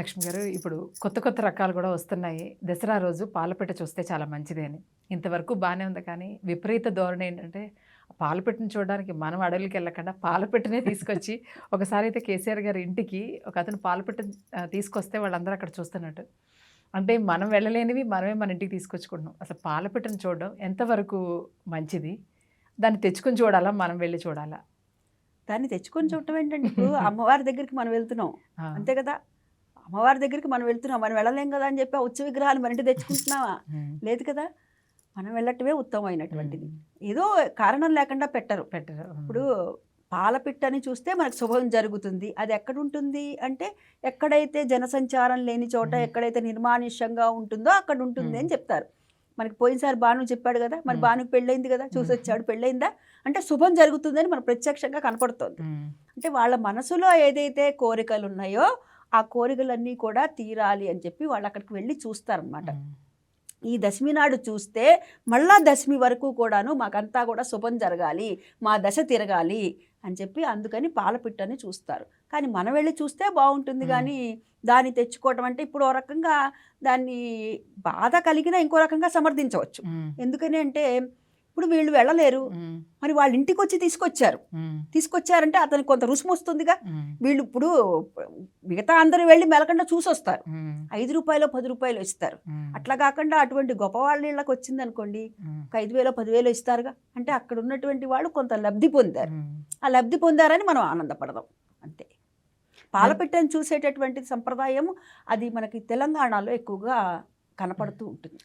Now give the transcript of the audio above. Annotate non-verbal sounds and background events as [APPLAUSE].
లక్ష్మి గారు ఇప్పుడు కొత్త కొత్త రకాలు కూడా వస్తున్నాయి. దసరా రోజు పాలపిట్ట చూస్తే చాలా మంచిది అని. ఇంతవరకు బాగానే ఉంది కానీ విపరీత ధోరణి ఏంటంటే పాలపిట్టను చూడడానికి మనం అడవులకి వెళ్ళకుండా పాలపిట్టనే తీసుకొచ్చి [LAUGHS] ఒకసారి అయితే కేసీఆర్ గారి ఇంటికి ఒక అతను పాలపిట్ట తీసుకొస్తే వాళ్ళందరూ అక్కడ చూస్తున్నట్టు. అంటే మనం వెళ్ళలేనివి మనమే మన ఇంటికి తీసుకొచ్చుకుంటున్నాం. అసలు పాలపిట్టను చూడడం ఎంతవరకు మంచిది? దాన్ని తెచ్చుకొని చూడాలా? మనం వెళ్ళి చూడాలా? దాన్ని తెచ్చుకొని చూడటం ఏంటంటే [LAUGHS] ఇప్పుడు అమ్మవారి దగ్గరికి మనం వెళ్తున్నాం. అంతే కదా? అమ్మవారి దగ్గరికి మనం వెళ్తున్నాం మనం వెళ్ళలేం కదా అని చెప్పి ఆ ఉత్సవ విగ్రహాలు మన ఇంటి తెచ్చుకుంటున్నావా? [LAUGHS] లేదు కదా? మనం వెళ్ళటమే ఉత్తమమైనటువంటిది. ఏదో కారణం లేకుండా పెట్టరు. పెట్టరు. ఇప్పుడు పాలపిట్టని చూస్తే మనకు శుభం జరుగుతుంది. అది ఎక్కడ ఉంటుంది అంటే ఎక్కడైతే జనసంచారం లేని చోట. ఎక్కడైతే నిర్మానుష్యంగా ఉంటుందో అక్కడ ఉంటుంది అని. చెప్తారు. మనకి పోయినసారి భాను చెప్పాడు కదా మరి. భానుకు పెళ్ళైంది కదా చూసి. వచ్చాడు పెళ్ళైందా? అంటే శుభం జరుగుతుందని మనకు ప్రత్యక్షంగా కనపడుతోంది. అంటే వాళ్ళ మనసులో ఏదైతే కోరికలు ఉన్నాయో ఆ కోరికలన్నీ కూడా తీరాలి అని చెప్పి వాళ్ళు అక్కడికి వెళ్ళి చూస్తారనమాట. ఈ దశమి నాడు చూస్తే మళ్ళా దశమి వరకు కూడాను మాకంతా కూడా శుభం జరగాలి మా దశ తిరగాలి అని చెప్పి అందుకని పాలపిట్టని చూస్తారు కానీ మనం వెళ్ళి చూస్తే బాగుంటుంది. కానీ దాన్ని తెచ్చుకోవటం అంటే ఇప్పుడు ఓ రకంగా దాన్ని బాధ కలిగినా ఇంకో రకంగా సమర్థించవచ్చు ఎందుకని అంటే ఇప్పుడు వీళ్ళు వెళ్ళలేరు. మరి వాళ్ళ ఇంటికి వచ్చి తీసుకొచ్చారు తీసుకొచ్చారంటే అతనికి కొంత రుసుము వస్తుందిగా వీళ్ళు ఇప్పుడు మిగతా అందరూ వెళ్ళి మెలకుండా చూసొస్తారు. ఐదు రూపాయలు పది రూపాయలు ఇస్తారు. అట్లా కాకుండా అటువంటి గొప్పవాళ్ళ ఇళ్ళకి వచ్చింది అనుకోండి ఒక ఐదు వేలు పదివేలు ఇస్తారుగా. అంటే అక్కడ ఉన్నటువంటి వాళ్ళు కొంత లబ్ధి పొందారు. ఆ లబ్ధి పొందారని మనం ఆనందపడదాం. అంతే. పాలపిట్టను చూసేటటువంటి సంప్రదాయం అది మనకి తెలంగాణలో ఎక్కువగా కనపడుతూ ఉంటుంది.